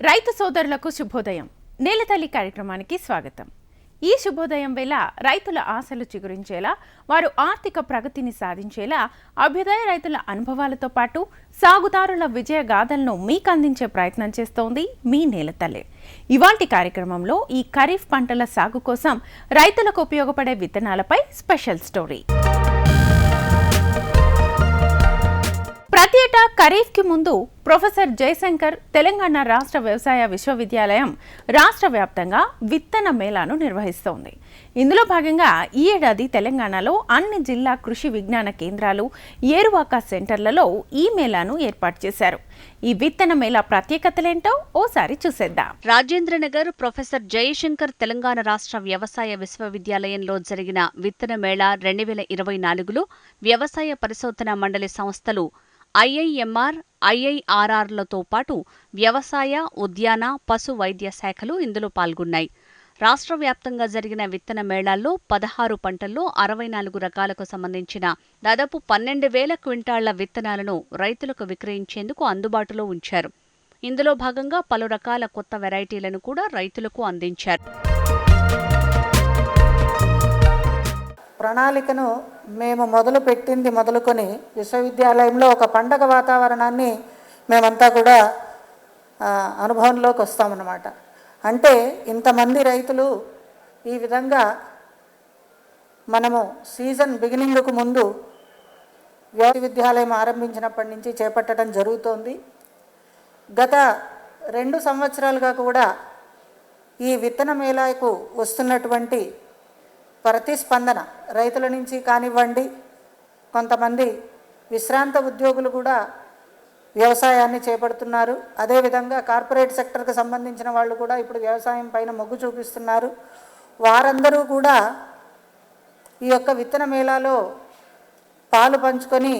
రైతు సోదరులకు శుభోదయం. నేలతల్లి కార్యక్రమానికి స్వాగతం. ఈ శుభోదయం వేళ రైతుల ఆశలు చిగురించేలా వారు ఆర్థిక ప్రగతిని సాధించేలా అభ్యుదయ రైతుల అనుభవాలతో పాటు సాగుదారుల విజయ గాథలను మీకు అందించే ప్రయత్నం చేస్తోంది మీ నేలతల్లి ఇవాల్టి కార్యక్రమంలో ఈ ఖరీఫ్ పంటల సాగు కోసం రైతులకు ఉపయోగపడే విత్తనాలపై స్పెషల్ స్టోరీ. ప్రతి ఏటా ఖరీఫ్కి ముందు ప్రొఫెసర్ జయశంకర్ తెలంగాణ రాష్ట్ర వ్యవసాయ విశ్వవిద్యాలయం రాష్ట్ర వ్యాప్తంగా విత్తన మేళాను నిర్వహిస్తోంది. ఇందులో భాగంగా ఈ ఏడాది తెలంగాణలో అన్ని జిల్లా కృషి విజ్ఞాన కేంద్రాలు ఏరువాక సెంటర్లలో ఈ మేళాను ఏర్పాటు చేశారు. ఈ విత్తన మేళా ప్రత్యేకతలేంటో ఓసారి చూసేద్దాం. రాజేంద్రనగర్ ప్రొఫెసర్ జయశంకర్ తెలంగాణ రాష్ట్ర వ్యవసాయ విశ్వవిద్యాలయంలో జరిగిన విత్తన మేళా రెండు వేల ఇరవై నాలుగులో వ్యవసాయ పరిశోధన మండలి సంస్థలు ఐఐఎంఆర్ ఐఐఆర్ఆర్లతో పాటు వ్యవసాయ ఉద్యాన పశు వైద్య శాఖలు ఇందులో పాల్గొన్నాయి. రాష్ట్ర వ్యాప్తంగా జరిగిన విత్తన మేళాల్లో పదహారు పంటల్లో అరవై నాలుగు రకాలకు సంబంధించిన దాదాపు పన్నెండు వేల క్వింటాళ్ళ విత్తనాలను రైతులకు విక్రయించేందుకు అందుబాటులో ఉంచారు. ఇందులో భాగంగా పలు రకాల కొత్త వెరైటీలను కూడా రైతులకు అందించారు. ప్రణాళికను మేము మొదలు పెట్టింది మొదలుకొని విశ్వవిద్యాలయంలో ఒక పండగ వాతావరణాన్ని మేమంతా కూడా అనుభవంలోకి వస్తామన్నమాట. అంటే ఇంతమంది రైతులు ఈ విధంగా మనము సీజన్ బిగినింగ్కు ముందు విశ్వవిద్యాలయం ఆరంభించినప్పటి నుంచి చేపట్టడం జరుగుతోంది. గత రెండు సంవత్సరాలుగా కూడా ఈ విత్తన మేళాకు వస్తున్నటువంటి ప్రతిస్పందన రైతుల నుంచి కానివ్వండి కొంతమంది విశ్రాంత ఉద్యోగులు కూడా వ్యవసాయాన్ని చేపడుతున్నారు. అదేవిధంగా కార్పొరేట్ సెక్టర్కి సంబంధించిన వాళ్ళు కూడా ఇప్పుడు వ్యవసాయం పైన మొగ్గు చూపిస్తున్నారు. వారందరూ కూడా ఈ యొక్క విత్తన మేళాలో పాలు పంచుకొని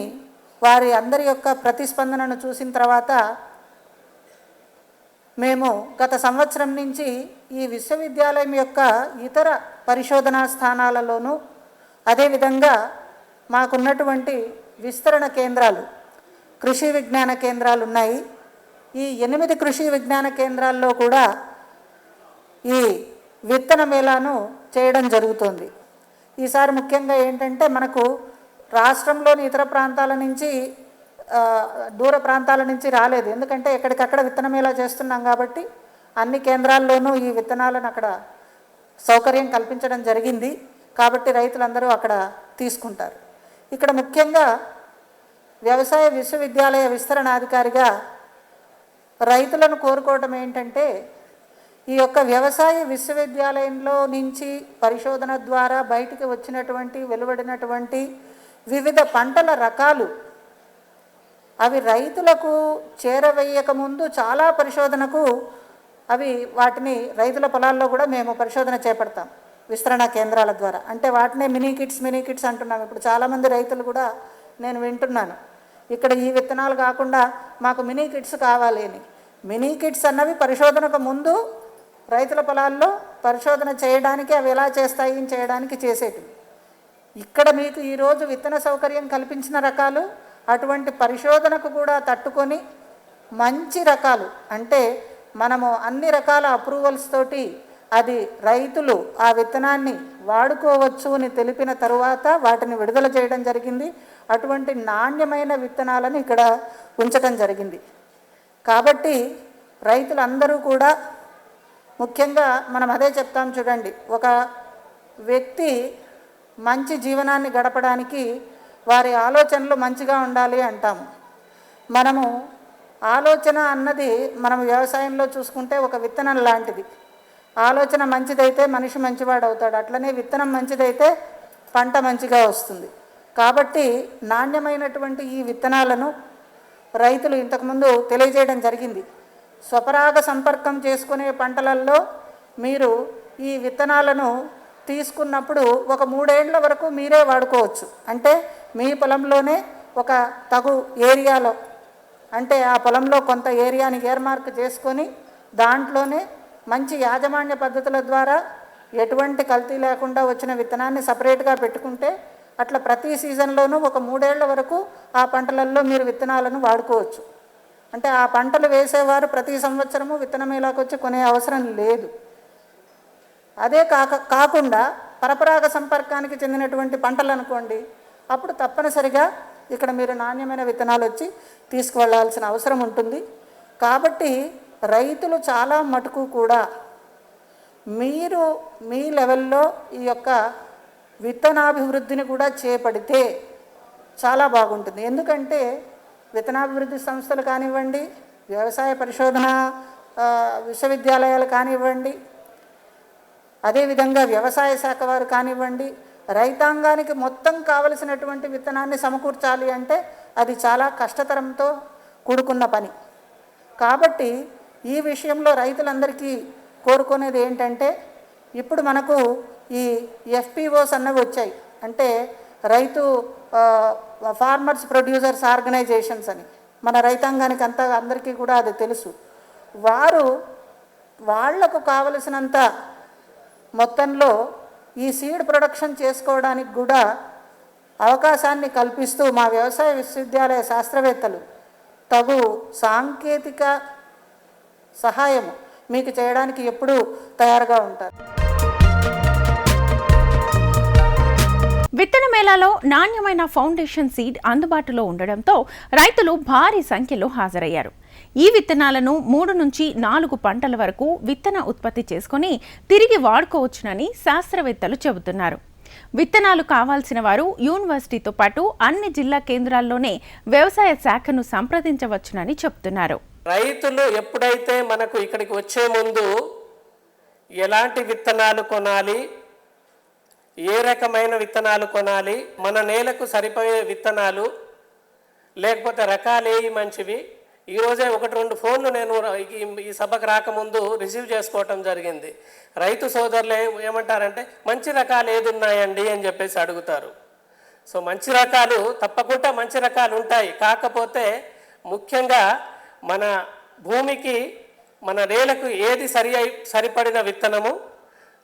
వారి అందరి యొక్క ప్రతిస్పందనను చూసిన తర్వాత మేము గత సంవత్సరం నుంచి ఈ విశ్వవిద్యాలయం యొక్క ఇతర పరిశోధనా స్థానాలలోనూ అదేవిధంగా మాకున్నటువంటి విస్తరణ కేంద్రాలు కృషి విజ్ఞాన కేంద్రాలు ఉన్నాయి. ఈ ఎనిమిది కృషి విజ్ఞాన కేంద్రాల్లో కూడా ఈ విత్తన మేళాను చేయడం జరుగుతుంది. ఈసారి ముఖ్యంగా ఏంటంటే మనకు రాష్ట్రంలోని ఇతర ప్రాంతాల నుంచి దూర ప్రాంతాల నుంచి రాలేదు. ఎందుకంటే ఎక్కడికక్కడ విత్తనమేలా చేస్తున్నాం కాబట్టి అన్ని కేంద్రాల్లోనూ ఈ విత్తనాలను అక్కడ సౌకర్యం కల్పించడం జరిగింది. కాబట్టి రైతులందరూ అక్కడ తీసుకుంటారు. ఇక్కడ ముఖ్యంగా వ్యవసాయ విశ్వవిద్యాలయ విస్తరణాధికారిగా రైతులను కోరుకోవడం ఏంటంటే ఈ యొక్క వ్యవసాయ విశ్వవిద్యాలయంలో నుంచి పరిశోధన ద్వారా బయటికి వచ్చినటువంటి వెలువడినటువంటి వివిధ పంటల రకాలు అవి రైతులకు చేరవేయక ముందు చాలా పరిశోధనకు అవి వాటిని రైతుల పొలాల్లో కూడా మేము పరిశోధన చేపడతాం. విస్తరణ కేంద్రాల ద్వారా. అంటే వాటినే మినీ కిట్స్ మినీ కిట్స్ అంటున్నాం. ఇప్పుడు చాలామంది రైతులు కూడా నేను వింటున్నాను. ఇక్కడ ఈ విత్తనాలు కాకుండా మాకు మినీ కిట్స్ కావాలి అని. మినీ కిట్స్ అన్నవి పరిశోధనకు ముందు రైతుల పొలాల్లో పరిశోధన చేయడానికి అవి ఎలా చేస్తాయి చేయడానికి చేసేటివి. ఇక్కడ మీకు ఈరోజు విత్తన సౌకర్యం కల్పించిన రకాలు అటువంటి పరిశోధనకు కూడా తట్టుకొని మంచి రకాలు అంటే మనము అన్ని రకాల అప్రూవల్స్ తోటి అది రైతులు ఆ విత్తనాన్ని వాడుకోవచ్చు అని తెలిపిన తరువాత వాటిని విడుదల చేయడం జరిగింది. అటువంటి నాణ్యమైన విత్తనాలను ఇక్కడ ఉంచడం జరిగింది. కాబట్టి రైతులందరూ కూడా ముఖ్యంగా మనం అదే చెప్తాం చూడండి. ఒక వ్యక్తి మంచి జీవనాన్ని గడపడానికి వారి ఆలోచనలు మంచిగా ఉండాలి అంటాము. మనము ఆలోచన అన్నది మనం వ్యవసాయంలో చూసుకుంటే ఒక విత్తనం లాంటిది. ఆలోచన మంచిదైతే మనిషి మంచివాడు అవుతాడు అట్లనే విత్తనం మంచిదైతే పంట మంచిగా వస్తుంది. కాబట్టి నాణ్యమైనటువంటి ఈ విత్తనాలను రైతులు ఇంతకుముందు తెలియజేయడం జరిగింది. స్వపరాగ సంపర్కం చేసుకునే పంటలలో మీరు ఈ విత్తనాలను తీసుకున్నప్పుడు ఒక మూడేండ్ల వరకు మీరే వాడుకోవచ్చు. అంటే మీ పొలంలోనే ఒక తగు ఏరియాలో అంటే ఆ పొలంలో కొంత ఏరియాని ఏర్మార్క్ చేసుకొని దాంట్లోనే మంచి యాజమాన్య పద్ధతుల ద్వారా ఎటువంటి కల్తీ లేకుండా వచ్చిన విత్తనాన్ని సపరేట్గా పెట్టుకుంటే అట్లా ప్రతి సీజన్లోనూ ఒక మూడేళ్ళ వరకు ఆ పంటలలో మీరు విత్తనాలను వాడుకోవచ్చు. అంటే ఆ పంటలు వేసేవారు ప్రతి సంవత్సరము విత్తనం ఇలాకొచ్చి వచ్చి కొనే అవసరం లేదు. అదే కాక కాకుండా పరపరాగ సంపర్కానికి చెందినటువంటి పంటలు అనుకోండి అప్పుడు తప్పనిసరిగా ఇక్కడ మీరు నాణ్యమైన విత్తనాలు వచ్చి తీసుకువెళ్ళాల్సిన అవసరం ఉంటుంది. కాబట్టి రైతులు చాలా మటుకు కూడా మీరు మీ లెవెల్లో ఈ యొక్క విత్తనాభివృద్ధిని కూడా చేపడితే చాలా బాగుంటుంది. ఎందుకంటే విత్తనాభివృద్ధి సంస్థలు కానివ్వండి వ్యవసాయ పరిశోధన విశ్వవిద్యాలయాలు కానివ్వండి అదేవిధంగా వ్యవసాయ శాఖ వారు కానివ్వండి రైతాంగానికి మొత్తం కావలసినటువంటి విత్తనాన్ని సమకూర్చాలి అంటే అది చాలా కష్టతరంతో కూడుకున్న పని. కాబట్టి ఈ విషయంలో రైతులందరికీ కోరుకునేది ఏంటంటే ఇప్పుడు మనకు ఈ ఎఫ్పిఓస్ అన్నవి వచ్చాయి. అంటే రైతు ఫార్మర్స్ ప్రొడ్యూసర్స్ ఆర్గనైజేషన్స్ అని. మన రైతాంగానికి అంతా అందరికీ కూడా అది తెలుసు. వారు వాళ్ళకు కావలసినంత మొత్తంలో ఈ సీడ్ ప్రొడక్షన్ చేసుకోవడానికి కూడా అవకాశాన్ని కల్పిస్తూ మా వ్యవసాయ విశ్వవిద్యాలయ శాస్త్రవేత్తలు తగు సాంకేతిక సహాయం మీకు చేయడానికి ఎప్పుడూ తయారుగా ఉంటారు. విత్తన మేళాలో నాణ్యమైన ఫౌండేషన్ సీడ్ అందుబాటులో ఉండడంతో రైతులు భారీ సంఖ్యలో హాజరయ్యారు. ఈ విత్తనాలను మూడు నుంచి నాలుగు పంటల వరకు విత్తన ఉత్పత్తి చేసుకొని తిరిగి వాడుకోవచ్చునని శాస్త్రవేత్తలు చెబుతున్నారు. విత్తనాలు కావాల్సిన వారు యూనివర్సిటీతో పాటు అన్ని జిల్లా కేంద్రాల్లోనే వ్యవసాయ శాఖను సంప్రదించవచ్చునని చెబుతున్నారు. రైతులు ఎప్పుడైతే మనకు ఇక్కడికి వచ్చే ముందు ఎలాంటి విత్తనాలు కొనాలి ఏ రకమైన విత్తనాలు కొనాలి మన నేలకు సరిపోయే విత్తనాలు లేకపోతే రకాలేవి మంచివి ఈరోజే ఒకటి రెండు ఫోన్లు నేను ఈ- సభకు రాకముందు రిసీవ్ చేసుకోవటం జరిగింది. రైతు సోదరులు ఏమంటారంటే మంచి రకాలు ఏది ఉన్నాయండి? అని చెప్పేసి అడుగుతారు. సో మంచి రకాలు తప్పకుండా మంచి రకాలు ఉంటాయి. కాకపోతే ముఖ్యంగా మన భూమికి మన నేలకు ఏది సరి అయి సరిపడిన విత్తనము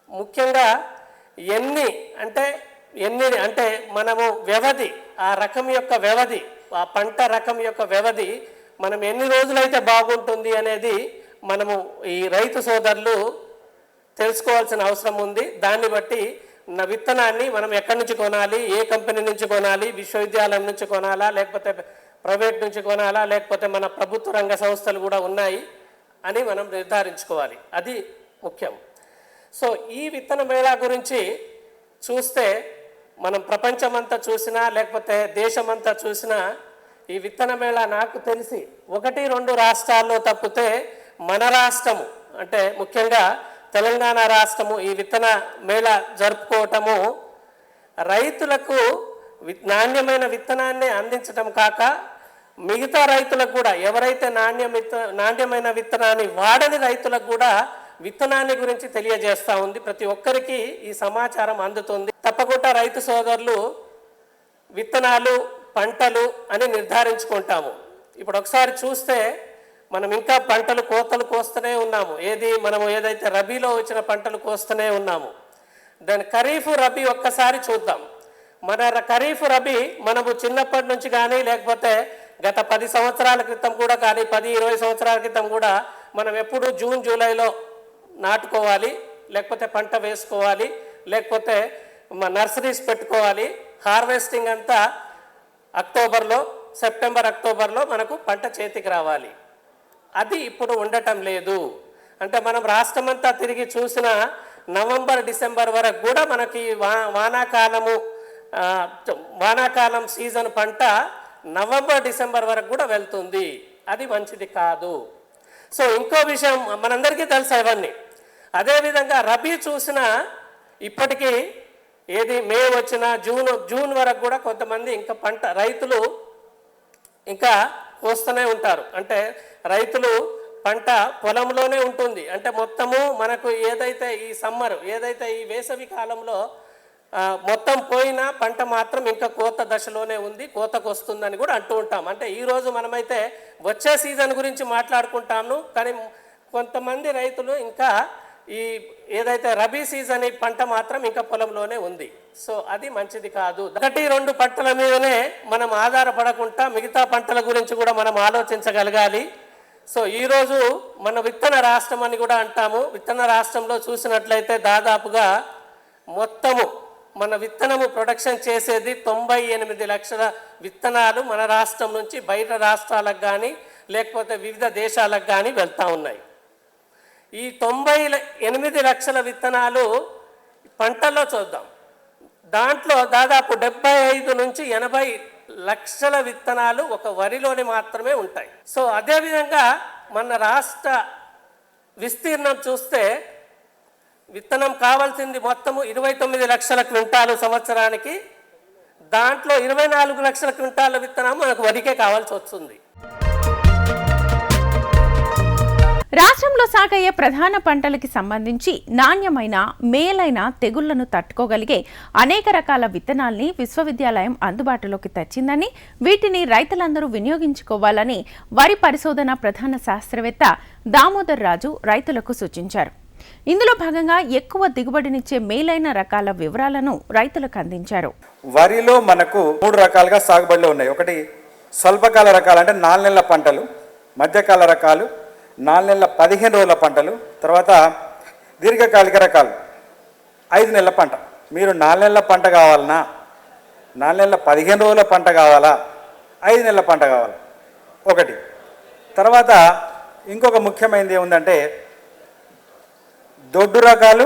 ముఖ్యంగా ఎన్ని అంటే ఎన్ని అంటే మనము వ్యవధి ఆ రకం యొక్క వ్యవధి ఆ పంట రకం యొక్క వ్యవధి మనం ఎన్ని రోజులైతే బాగుంటుంది అనేది మనము ఈ రైతు సోదరులు తెలుసుకోవాల్సిన అవసరం ఉంది. దాన్ని బట్టి నా విత్తనాన్ని మనం ఎక్కడి నుంచి కొనాలి ఏ కంపెనీ నుంచి కొనాలి విశ్వవిద్యాలయం నుంచి కొనాలా లేకపోతే ప్రైవేట్ నుంచి కొనాలా లేకపోతే మన ప్రభుత్వ రంగ సంస్థలు కూడా ఉన్నాయి అని మనం నిర్ధారించుకోవాలి. అది ముఖ్యం. సో ఈ విత్తన మేళా గురించి చూస్తే మనం ప్రపంచమంతా చూసినా లేకపోతే దేశమంతా చూసినా ఈ విత్తన మేళ నాకు తెలిసి ఒకటి రెండు రాష్ట్రాల్లో తప్పితే మన రాష్ట్రము అంటే ముఖ్యంగా తెలంగాణ రాష్ట్రము ఈ విత్తన మేళ జరుపుకోవటము రైతులకు వి- నాణ్యమైన విత్తనాన్ని అందించటం కాక మిగతా రైతులకు కూడా ఎవరైతే నాణ్య విత్త నాణ్యమైన విత్తనాన్ని వాడని రైతులకు కూడా విత్తనాన్ని గురించి తెలియజేస్తూ ఉంది. ప్రతి ఒక్కరికి ఈ సమాచారం అందుతుంది. తప్పకుండా రైతు సోదరులు విత్తనాలు పంటలు అని నిర్ధారించుకుంటాము. ఇప్పుడు ఒకసారి చూస్తే మనం ఇంకా పంటలు కోతలు కోస్తూనే ఉన్నాము. ఏది మనము ఏదైతే రబీలో వచ్చిన పంటలు కోస్తూనే ఉన్నాము. దాని ఖరీఫ్ రబీ ఒక్కసారి చూద్దాం. మన ఖరీఫ్ రబీ మనము చిన్నప్పటి నుంచి కానీ లేకపోతే గత పది సంవత్సరాల క్రితం కూడా కానీ పది ఇరవై సంవత్సరాల క్రితం కూడా మనం ఎప్పుడు జూన్ జూలైలో నాటుకోవాలి లేకపోతే పంట వేసుకోవాలి లేకపోతే మ- నర్సరీస్ పెట్టుకోవాలి హార్వెస్టింగ్ అంతా అక్టోబర్లో సెప్టెంబర్ అక్టోబర్లో మనకు పంట చేతికి రావాలి. అది ఇప్పుడు ఉండటం లేదు. అంటే మనం రాష్ట్రమంతా తిరిగి చూసిన నవంబర్ డిసెంబర్ వరకు కూడా మనకి వా వానాకాలము వానాకాలం సీజన్ పంట నవంబర్ డిసెంబర్ వరకు కూడా వెళ్తుంది. అది మంచిది కాదు. సో ఇంకో విషయం మనందరికీ తెలుసు ఇవన్నీ. అదేవిధంగా రబీ చూసిన ఇప్పటికీ ఏది మే వచ్చిన జూన్ జూన్ వరకు కూడా కొంతమంది ఇంకా పంట రైతులు ఇంకా కోస్తూనే ఉంటారు. అంటే రైతులు పంట పొలంలోనే ఉంటుంది. అంటే మొత్తము మనకు ఏదైతే ఈ సమ్మర్ ఏదైతే ఈ వేసవి కాలంలో మొత్తం పోయినా పంట మాత్రం ఇంకా కోత దశలోనే ఉంది కోతకు వస్తుందని కూడా అంటూ ఉంటాం. అంటే ఈరోజు మనమైతే వచ్చే సీజన్ గురించి మాట్లాడుకుంటాము కానీ కొంతమంది రైతులు ఇంకా ఈ ఏదైతే రబీ సీజన్ ఈ పంట మాత్రం ఇంకా పొలంలోనే ఉంది. సో అది మంచిది కాదు. ఒకటి రెండు పంటల మీదనే మనం ఆధారపడకుండా మిగతా పంటల గురించి కూడా మనం ఆలోచించగలగాలి. సో ఈరోజు మన విత్తన రాష్ట్రం అని కూడా అంటాము. విత్తన రాష్ట్రంలో చూసినట్లయితే దాదాపుగా మొత్తము మన విత్తనము ప్రొడక్షన్ చేసేది తొంభై ఎనిమిది లక్షల విత్తనాలు మన రాష్ట్రం నుంచి బయట రాష్ట్రాలకు కానీ లేకపోతే వివిధ దేశాలకు కానీ వెళ్తూ ఉన్నాయి. ఈ తొంభై ఎనిమిది లక్షల విత్తనాలు పంటల్లో చూద్దాం. దాంట్లో దాదాపు డెబ్బై ఐదు నుంచి ఎనభై లక్షల విత్తనాలు ఒక వరిలోని మాత్రమే ఉంటాయి. సో అదేవిధంగా మన రాష్ట్ర విస్తీర్ణం చూస్తే విత్తనం కావాల్సింది మొత్తము ఇరవై తొమ్మిది లక్షల క్వింటాలు సంవత్సరానికి. దాంట్లో ఇరవై నాలుగు లక్షల క్వింటాల విత్తనం మనకు వరికే కావాల్సి వస్తుంది. రాష్ట్రంలో సాగయ్యే ప్రధాన పంటలకి సంబంధించి నాణ్యమైన మేలైన తెగుళ్ళను తట్టుకోగలిగే అనేక రకాల విత్తనాల్ని విశ్వవిద్యాలయం అందుబాటులోకి తెచ్చిందని వీటిని రైతులందరూ వినియోగించుకోవాలని వరి పరిశోధన ప్రధాన శాస్త్రవేత్త దామోదర్ రాజు రైతులకు సూచించారు. ఇందులో భాగంగా ఎక్కువ దిగుబడినిచ్చే మేలైన రకాల వివరాలను రైతులకు అందించారు. వరిలో మనకు మూడు రకాలుగా సాగుబడిలో ఉన్నాయి. ఒకటి స్వల్పకాల రకాలు అంటే నాలుగు నెలల పంటలు మధ్యకాల రకాలు నాలుగు నెలల పదిహేను రోజుల పంటలు తర్వాత దీర్ఘకాలిక రకాలు ఐదు నెలల పంట. మీరు నాలుగు నెలల పంట కావాలనా నాలుగు నెలల పదిహేను రోజుల పంట కావాలా ఐదు నెలల పంట కావాలా? ఒకటి. తర్వాత ఇంకొక ముఖ్యమైనది ఏముందంటే దొడ్డు రకాలు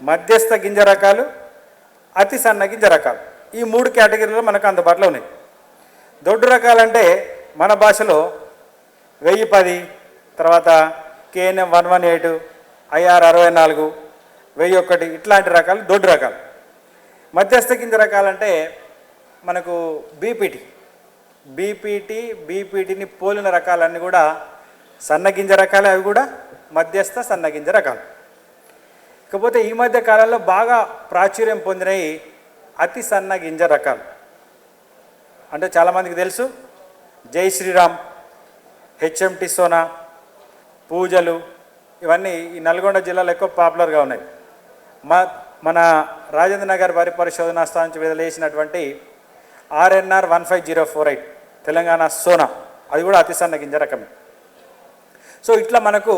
మధ్యస్థ గింజ రకాలు అతి సన్న గింజ రకాలు. ఈ మూడు కేటగిరీలు మనకు అందుబాటులో ఉన్నాయి. దొడ్డు రకాలంటే మన భాషలో వెయ్యి పది తర్వాత KNM one one eight IR అరవై నాలుగు వెయ్యి ఒకటి ఇట్లాంటి రకాలు దొడ్డు రకాలు. మధ్యస్థ గింజ రకాలంటే మనకు బీపీటీ. బీపీటీ బీపీటీని పోలిన రకాలన్నీ కూడా సన్న గింజ రకాలే అవి కూడా మధ్యస్థ సన్న గింజ రకాలు. ఇకపోతే ఈ మధ్య కాలంలో బాగా ప్రాచుర్యం పొందినవి అతి సన్న గింజ రకాలు. అంటే చాలామందికి తెలుసు జై శ్రీరామ్ హెచ్ఎంటి సోనా పూజలు ఇవన్నీ ఈ నల్గొండ జిల్లాలో ఎక్కువ పాపులర్గా ఉన్నాయి. మా మన రాజేంద్ర నగర్ వారి పరిశోధనా స్థానం నుంచి విదలేసినటువంటి RNR one five zero four eight Telangana Sona అది కూడా అతి సన్న గింజ రకమే సో ఇట్లా మనకు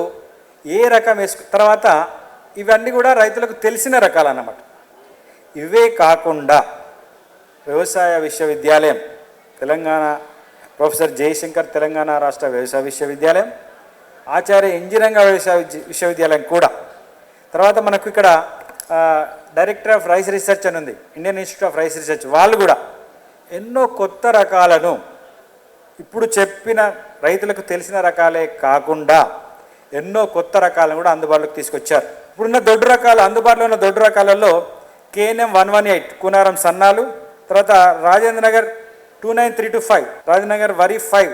ఏ రకం వేసుకు తర్వాత ఇవన్నీ కూడా రైతులకు తెలిసిన రకాలు అన్నమాట. ఇవే కాకుండా వ్యవసాయ విశ్వవిద్యాలయం తెలంగాణ ప్రొఫెసర్ జయశంకర్ తెలంగాణ రాష్ట్ర వ్యవసాయ విశ్వవిద్యాలయం ఆచార్య ఇంజనీరింగ్ విశ్వవిద్యాలయం కూడా. తర్వాత మనకు ఇక్కడ డైరెక్టర్ ఆఫ్ రైస్ రీసెర్చ్ అని ఉంది. Indian institute of rice research. వాళ్ళు కూడా ఎన్నో కొత్త రకాలను ఇప్పుడు చెప్పిన రైతులకు తెలిసిన రకాలే కాకుండా ఎన్నో కొత్త రకాలను కూడా అందుబాటులోకి తీసుకొచ్చారు. ఇప్పుడున్న దొడ్డు రకాలు అందుబాటులో ఉన్న దొడ్డు రకాలలో KNM one one eight Kunaram సన్నాలు తర్వాత Rajendra Nagar two nine three two five Rajendra Nagar వరి ఫైవ్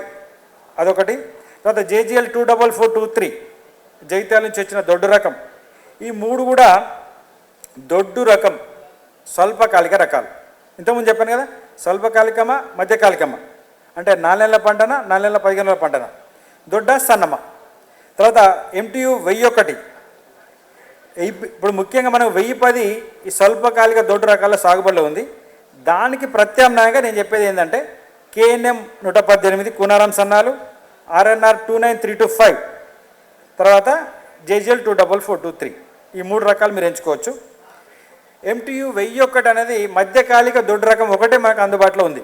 అదొకటి. తర్వాత JGL two double four two three Jagtial నుంచి వచ్చిన దొడ్డు రకం. ఈ మూడు కూడా దొడ్డు రకం స్వల్పకాలిక రకాలు. ఇంతకుముందు చెప్పాను కదా స్వల్పకాలికమా మధ్యకాలికమా? అంటే నాలుగేళ్ళ పంటనా నాలుగేళ్ళ పదిహేను నెలల పంటనా? దొడ్డ సన్నమ? తర్వాత ఎంటీయు వెయ్యి ఒకటి ఇప్పుడు ముఖ్యంగా మనం వెయ్యి పది ఈ స్వల్పకాలిక దొడ్డు రకాల సాగుబడిలో ఉంది. దానికి ప్రత్యామ్నాయంగా నేను చెప్పేది ఏంటంటే కేఎన్ఎం నూట పద్దెనిమిది Kunaram సన్నాలు RNR two nine three two five తర్వాత JGL two double four two three ఈ మూడు రకాలు మీరు ఎంచుకోవచ్చు. ఎంటీయు వెయ్యి ఒకటి అనేది మధ్యకాలిక దొడ్డు రకం ఒకటే మనకు అందుబాటులో ఉంది.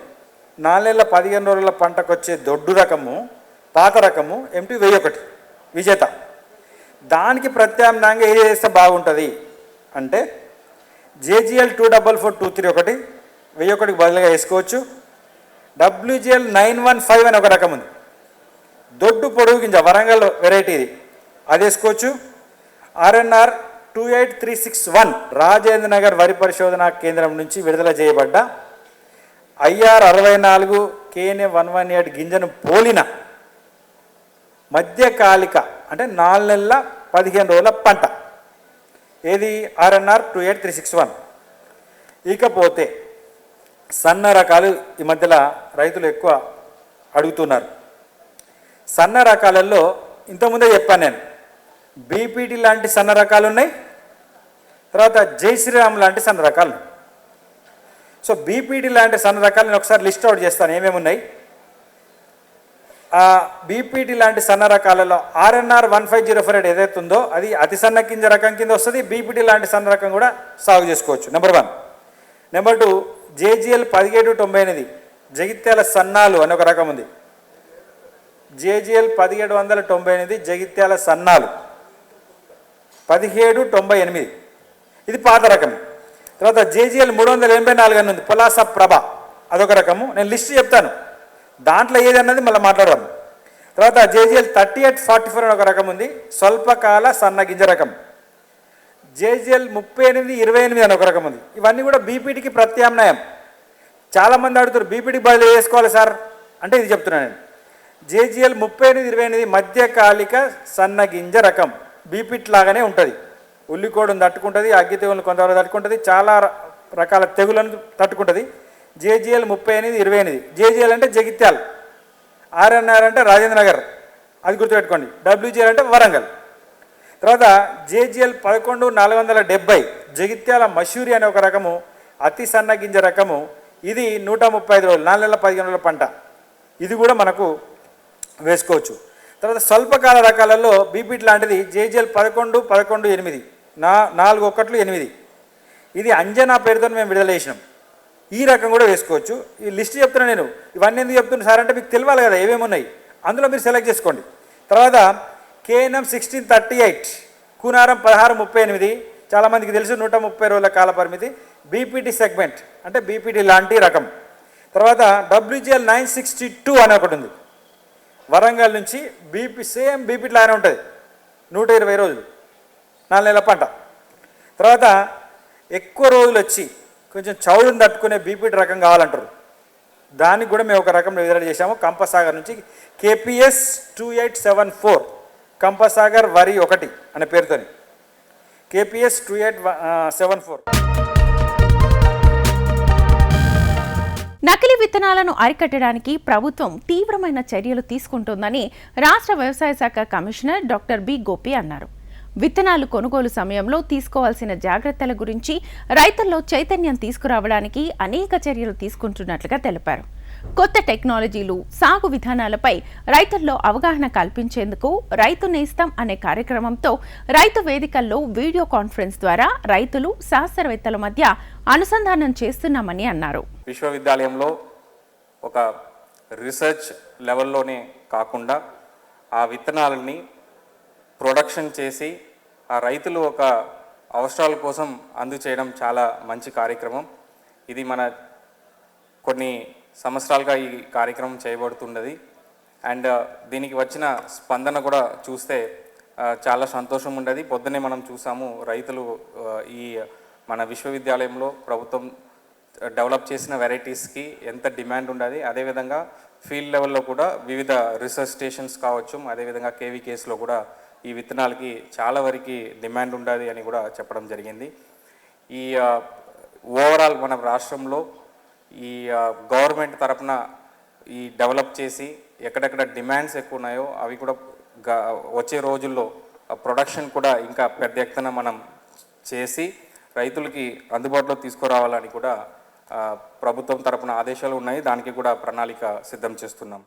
నాలుగేళ్ళ పదిహేను రోజుల పంటకు వచ్చే దొడ్డు రకము పాత రకము ఎంటీ వెయ్యి ఒకటి విజేత. దానికి ప్రత్యామ్నాయంగా ఏది చేస్తే బాగుంటుంది? అంటే JGL two double four two three ఒకటి వెయ్యి ఒకటికి బదులుగా వేసుకోవచ్చు. డబ్ల్యూజిఎల్ నైన్ వన్ ఫైవ్ అని ఒక రకం ఉంది. దొడ్డు పొడుగు గింజ వరంగల్ వెరైటీ ఇది. అది వేసుకోవచ్చు. RNR two eight three six one Rajendra Nagar వరి పరిశోధన కేంద్రం నుంచి విడుదల చేయబడ్డ ఐఆర్ అరవై నాలుగు కేఎన్ఏ వన్ వన్ ఎయిట్ గింజను పోలిన మధ్యకాలిక అంటే నాలుగు నెలల పదిహేను రోజుల పంట. ఏది? RNR two eight three six one ఇకపోతే సన్న రకాలు ఈ మధ్యలో రైతులు ఎక్కువ అడుగుతున్నారు. సన్న రకాలలో ఇంతకుముందే చెప్పాను నేను. బీపీటీ లాంటి సన్న రకాలు ఉన్నాయి తర్వాత జై శ్రీరామ్ లాంటి సన్న రకాలు సో బీపీటీ లాంటి సన్న రకాలు నేను ఒకసారి లిస్ట్ అవుట్ చేస్తాను ఏమేమి ఉన్నాయి బీపీటీ లాంటి సన్న రకాలలో RNR one five zero four eight ఏదైతే ఉందో అది అతి సన్న కింద రకం కింద వస్తుంది బీపీటీ లాంటి సన్న రకం కూడా సాగు చేసుకోవచ్చు. Number one number two JGL పదిహేడు తొంభై ఎనిమిది జగిత్యాల సన్నాలు అని ఒక రకం ఉంది. జేజీఎల్ పదిహేడు వందల తొంభై ఎనిమిది జగిత్యాల సన్నాలు. పదిహేడు తొంభై ఎనిమిది. ఇది పాత రకం. తర్వాత జేజీఎల్ మూడు వందల ఎనభై నాలుగు అని ఉంది. పులాస ప్రభ. అదొక రకము. నేను లిస్ట్ చెప్తాను. దాంట్లో ఏది అన్నది మళ్ళీ మాట్లాడదాం. తర్వాత JGL thirty eight forty four అని ఒక రకం ఉంది. స్వల్పకాల సన్న గింజ రకం. జేజీఎల్ ముప్పై ఎనిమిది ఇరవై ఎనిమిది అని ఒక రకం ఉంది. ఇవన్నీ కూడా బీపీటీకి ప్రత్యామ్నాయం. చాలామంది అడుగుతారు బీపీటీకి బదులు వేసుకోవాలి సార్? అంటే ఇది చెప్తున్నాను నేను. జేజీఎల్ ముప్పై ఎనిమిది ఇరవై ఎనిమిది మధ్యకాలిక సన్న గింజ రకం. బీపీట్ లాగానే ఉంటుంది. ఉల్లికోడును తట్టుకుంటుంది అగ్గి తెగులను కొంతవరకు తట్టుకుంటుంది చాలా రకాల తెగులను తట్టుకుంటుంది. జేజీఎల్ ముప్పై ఎనిమిది ఇరవై ఎనిమిది. జేజీఎల్ అంటే జగిత్యాల్. ఆర్ఎన్ఆర్ అంటే రాజేంద్ర నగర్ అది గుర్తుపెట్టుకోండి. డబ్ల్యూజీఎల్ అంటే వరంగల్. తర్వాత జేజీఎల్ పదకొండు నాలుగు వందల డెబ్బై. జగిత్యాల మషూరి అనే ఒక రకము అతి సన్న గింజ రకము. ఇది నూట ముప్పై ఐదు రోజులు నాలుగు నెలల పదిహేను రోజుల పంట. ఇది కూడా మనకు వేసుకోవచ్చు. తర్వాత స్వల్పకాల రకాలలో బీపీటీ లాంటిది జేజీఎల్ పదకొండు పదకొండు ఎనిమిది. నా నాలుగు ఒకట్లు ఎనిమిది. ఇది అంజనా పేరుతో మేము విడుదల చేసినాం. ఈ రకం కూడా వేసుకోవచ్చు. ఈ లిస్ట్ చెప్తున్నా నేను. ఇవన్నీ ఎందుకు చెప్తున్నా సార్ అంటే మీకు తెలియాలి కదా ఏమేమి ఉన్నాయి. అందులో మీరు సెలెక్ట్ చేసుకోండి. తర్వాత KNM sixteen thirty eight Kunaram పదహారు ముప్పై ఎనిమిది. చాలామందికి తెలుసు నూట ముప్పై రోజుల కాల పరిమితి. బీపీటీ సెగ్మెంట్ అంటే బీపీటీ లాంటి రకం. తర్వాత డబ్ల్యూజిఎల్ నైన్ సిక్స్టీ టూ అని ఒకటి ఉంది. వరంగల్ నుంచి బీపీ సేమ్ బీపీటీ లాగానే ఉంటుంది. నూట ఇరవై రోజులు. నాలుగు నెలల పంట. తర్వాత ఎక్కువ రోజులు వచ్చి కొంచెం చౌడును తట్టుకునే బీపీటీ రకం కావాలంటారు. దానికి కూడా మేము ఒక రకం విడుదల చేశాము. కంపసాగర్ నుంచి KPS two eight seven four. Kampasagar వరి ఒకటి అనే పేరుతోని. KPS two eight seven four. నకిలీ విత్తనాలను అరికట్టడానికి ప్రభుత్వం తీవ్రమైన చర్యలు తీసుకుంటోందని రాష్ట్ర వ్యవసాయ శాఖ కమిషనర్ డాక్టర్ బి గోపి అన్నారు. విత్తనాలు కొనుగోలు సమయంలో తీసుకోవాల్సిన జాగ్రత్తల గురించి రైతుల్లో చైతన్యం తీసుకురావడానికి అనేక చర్యలు తీసుకుంటున్నట్లుగా తెలిపారు. కొత్త టెక్నాలజీలు సాగు విధానాలపై రైతుల్లో అవగాహన కల్పించేందుకు రైతు నేస్తం అనే కార్యక్రమంతో రైతు వేదికల్లో వీడియో కాన్ఫరెన్స్ ద్వారా రైతులు శాస్త్రవేత్తల మధ్య అనుసంధానం చేస్తున్నామని అన్నారు. విశ్వవిద్యాలయంలో ఒక రీసెర్చ్ లెవెల్లోనే కాకుండా ఆ విత్తనాలని ప్రొడక్షన్ చేసి ఆ రైతులు ఒక అవసరాల కోసం అందచేయడం చాలా మంచి కార్యక్రమం. ఇది మన కొన్ని సంవత్సరాలుగా ఈ కార్యక్రమం చేయబడుతున్నది. అండ్ uh, దీనికి వచ్చిన స్పందన కూడా చూస్తే uh, చాలా సంతోషం ఉండదు. పొద్దునే మనం చూసాము రైతులు uh, ఈ మన విశ్వవిద్యాలయంలో ప్రభుత్వం డెవలప్ చేసిన వెరైటీస్కి ఎంత డిమాండ్ ఉండదు. అదేవిధంగా ఫీల్డ్ లెవెల్లో కూడా వివిధ రీసెర్చ్ స్టేషన్స్ కావచ్చు అదేవిధంగా కేవీకేస్లో కూడా ఈ విత్తనాలకి చాలా వరకు డిమాండ్ ఉండదు అని కూడా చెప్పడం జరిగింది. ఈ ఓవరాల్ మన రాష్ట్రంలో ఈ గవర్నమెంట్ తరపున ఈ డెవలప్ చేసి ఎక్కడెక్కడ డిమాండ్స్ ఎక్కువ ఉన్నాయో అవి కూడా వచ్చే రోజుల్లో ప్రొడక్షన్ కూడా ఇంకా పెద్ద ఎత్తున మనం చేసి రైతులకి అందుబాటులో తీసుకురావాలని కూడా ప్రభుత్వం తరపున ఆదేశాలు ఉన్నాయి. దానికి కూడా ప్రణాళిక సిద్ధం చేస్తున్నాం.